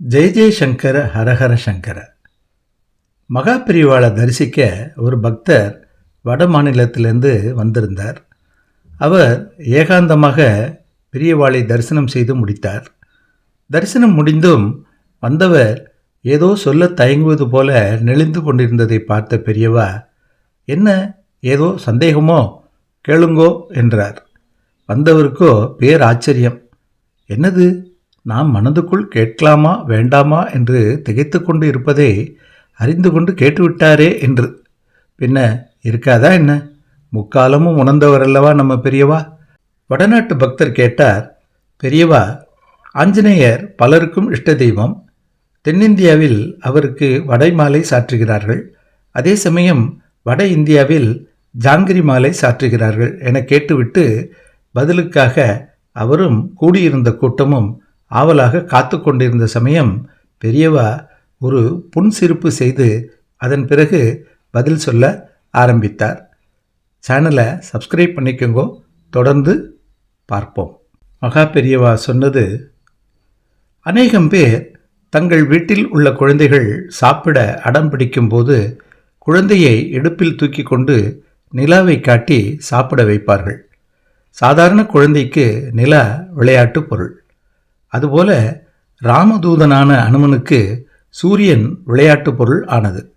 ஜெய ஜெயசங்கர ஹரஹர சங்கர. மகா பிரிவாளை தரிசிக்க ஒரு பக்தர் வட மாநிலத்திலிருந்து வந்திருந்தார். அவர் ஏகாந்தமாக பெரியவாளை தரிசனம் செய்து முடித்தார். தரிசனம் முடிந்தும் வந்தவர் ஏதோ சொல்ல தயங்குவது போல நெளிந்து கொண்டிருந்ததை பார்த்த பெரியவா என்ன ஏதோ சந்தேகமோ? கேளுங்கோ என்றார். வந்தவருக்கோ பேர் ஆச்சரியம். என்னது? நாம் மனதுக்குள் கேட்கலாமா வேண்டாமா என்று திகைத்து கொண்டு இருப்பதை அறிந்து கொண்டு கேட்டுவிட்டாரே என்று. பின்ன இருக்காதா என்ன? முக்காலமும் உணர்ந்தவர் அல்லவா நம்ம பெரியவா? வடநாட்டு பக்தர் கேட்டார் பெரியவா ஆஞ்சநேயர் பலருக்கும் இஷ்ட தெய்வம். தென்னிந்தியாவில் அவருக்கு வடை மாலை சாற்றுகிறார்கள். அதே சமயம் வட இந்தியாவில் ஜாங்கிரி மாலை சாற்றுகிறார்கள் என கேட்டுவிட்டு பதிலுக்காக அவரும் கூடியிருந்த கூட்டமும் ஆவலாக காத்து கொண்டிருந்த சமயம் பெரியவா ஒரு புன்சிரிப்பு செய்து அதன் பிறகு பதில் சொல்ல ஆரம்பித்தார். சேனலை சப்ஸ்கிரைப் பண்ணிக்கோங்கோ. தொடர்ந்து பார்ப்போம். மகா பெரியவா சொன்னது அநேகம் பேர் தங்கள் வீட்டில் உள்ள குழந்தைகள் சாப்பிட அடம் பிடிக்கும்போது குழந்தையை இடுப்பில் தூக்கி கொண்டு நிலாவை காட்டி சாப்பிட வைப்பார்கள். சாதாரண குழந்தைக்கு நிலா விளையாட்டு பொருள். அதுபோல ராமதூதனான அனுமனுக்கு சூரியன் விளையாட்டு பொருள் ஆனது.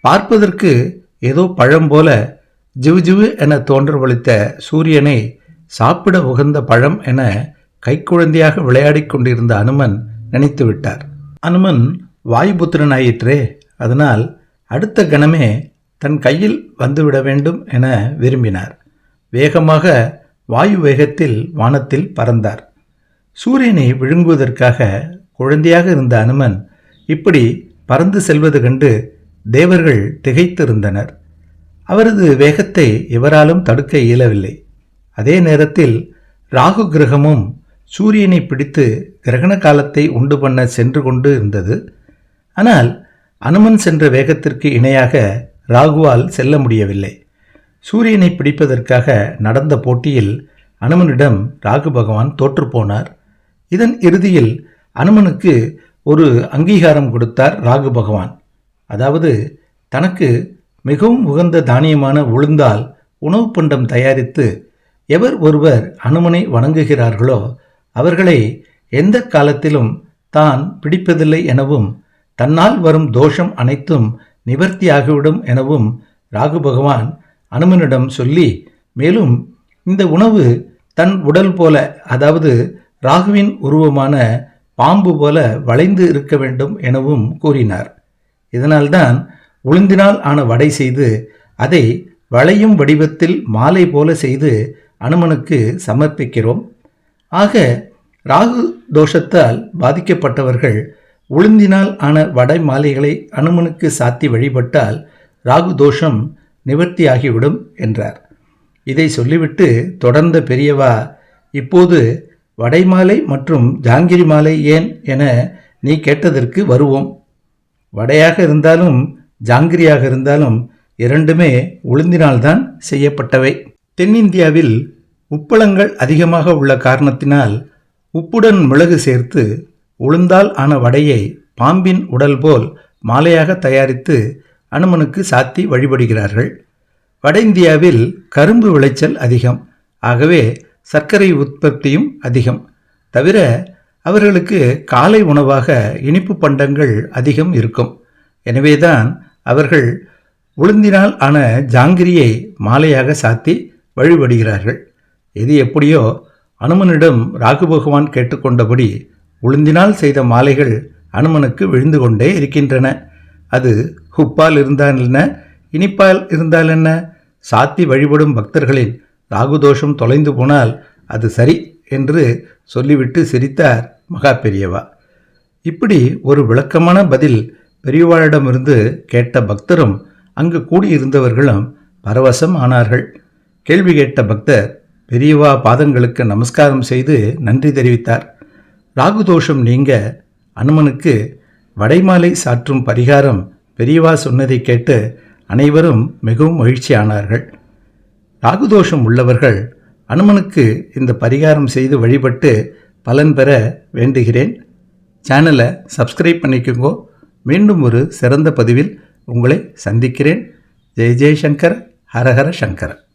பார்ப்பதற்கு ஏதோ பழம் போல ஜிவு என தோன்றவளித்த சூரியனை சாப்பிட உகந்த பழம் என கைக்குழந்தையாக விளையாடிக் கொண்டிருந்த அனுமன் நினைத்து விட்டார். அனுமன் வாயுபுத்திரனாயிற்றே அதனால் அடுத்த கணமே தன் கையில் வந்துவிட வேண்டும் என விரும்பினார். வேகமாக வாயு வேகத்தில் வானத்தில் பறந்தார். சூரியனை விழுங்குவதற்காக குழந்தையாக இருந்த அனுமன் இப்படி பறந்து செல்வது கண்டு தேவர்கள் திகைத்திருந்தனர். அவரது வேகத்தை எவராலும் தடுக்க இயலவில்லை. அதே நேரத்தில் ராகு கிரகமும் சூரியனை பிடித்து கிரகண காலத்தை உண்டு பண்ண சென்று கொண்டு இருந்தது. ஆனால் அனுமன் சென்ற வேகத்திற்கு இணையாக ராகுவால் செல்ல முடியவில்லை. சூரியனை பிடிப்பதற்காக நடந்த போட்டியில் அனுமனிடம் ராகு பகவான் தோற்றுப்போனார் இதன் இறுதியில் அனுமனுக்கு ஒரு அங்கீகாரம் கொடுத்தார் ராகு பகவான். அதாவது தனக்கு மிகவும் உகந்த தானியமான உளுந்தால் உணவு பண்டம் தயாரித்து எவர் ஒருவர் அனுமனை வணங்குகிறார்களோ அவர்களை எந்த காலத்திலும் தான் பிடிப்பதில்லை எனவும் தன்னால் வரும் தோஷம் அனைத்தும் நிவர்த்தியாகிவிடும் எனவும் ராகு பகவான் அனுமனிடம் சொல்லி மேலும் இந்த உணவு தன் உடல் போல அதாவது ராகுவின் உருவமான பாம்பு போல வளைந்து இருக்க வேண்டும் எனவும் கூறினார். இதனால்தான் உளுந்தினால் ஆன வடை செய்து அதை வளையும் வடிவத்தில் மாலை போல செய்து அனுமனுக்கு சமர்ப்பிக்கிறோம். ஆக ராகு தோஷத்தால் பாதிக்கப்பட்டவர்கள் உளுந்தினால் ஆன வடை மாலைகளை அனுமனுக்கு சாத்தி வழிபட்டால் ராகு தோஷம் நிவர்த்தியாகிவிடும் என்றார். இதை சொல்லிவிட்டு தொடர்ந்த பெரியவா இப்போது வடைமாலை மற்றும் ஜாங்கிரி மாலை ஏன் என நீ கேட்டதற்கு வருவோம். வடையாக இருந்தாலும் ஜாங்கிரியாக இருந்தாலும் இரண்டுமே உளுந்தினால்தான் செய்யப்பட்டவை. தென்னிந்தியாவில் உப்பளங்கள் அதிகமாக உள்ள காரணத்தினால் உப்புடன் மிளகு சேர்த்து உளுந்தால் ஆன வடையை பாம்பின் உடல் போல் மாலையாக தயாரித்து அனுமனுக்கு சாத்தி வழிபடுகிறார்கள். வட இந்தியாவில் கரும்பு விளைச்சல் அதிகம். ஆகவே சர்க்கரை உற்பத்தியும் அதிகம். தவிர அவர்களுக்கு காலை உணவாக இனிப்பு பண்டங்கள் அதிகம் இருக்கும். எனவேதான் அவர்கள் உளுந்தினால் ஆன ஜாங்கிரியை மாலையாக சாத்தி வழிபடுகிறார்கள். எது எப்படியோ அனுமனிடம் ராகு பகவான் கேட்டுக்கொண்டபடி உளுந்தினால் செய்த மாலைகள் அனுமனுக்கு விழுந்து கொண்டே இருக்கின்றன. அது உப்பால் இருந்தால் என்ன இனிப்பால் இருந்தால் என்ன? சாத்தி வழிபடும் பக்தர்களின் ராகுதோஷம் தொலைந்து போனால் அது சரி என்று சொல்லிவிட்டு சிரித்தார் மகா பெரியவா. இப்படி ஒரு விளக்கமான பதில் பெரியவாளிடமிருந்து கேட்ட பக்தரும் அங்கு கூடியிருந்தவர்களும் பரவசம் ஆனார்கள். கேள்வி கேட்ட பக்தர் பெரியவா பாதங்களுக்கு நமஸ்காரம் செய்து நன்றி தெரிவித்தார். ராகுதோஷம் நீங்க அனுமனுக்கு வடைமாலை சாற்றும் பரிகாரம் பெரியவா சொன்னதை கேட்டு அனைவரும் மிகவும் மகிழ்ச்சி ஆனார்கள் ராகுதோஷம் உள்ளவர்கள் அனுமனுக்கு இந்த பரிகாரம் செய்து வழிபட்டு பலன் பெற வேண்டுகிறேன். சேனலை சப்ஸ்கிரைப் பண்ணிக்கோங்கோ. மீண்டும் ஒரு சிறந்த பதிவில் உங்களை சந்திக்கிறேன். ஜெய் ஜெய்சங்கர் ஹரஹர சங்கர.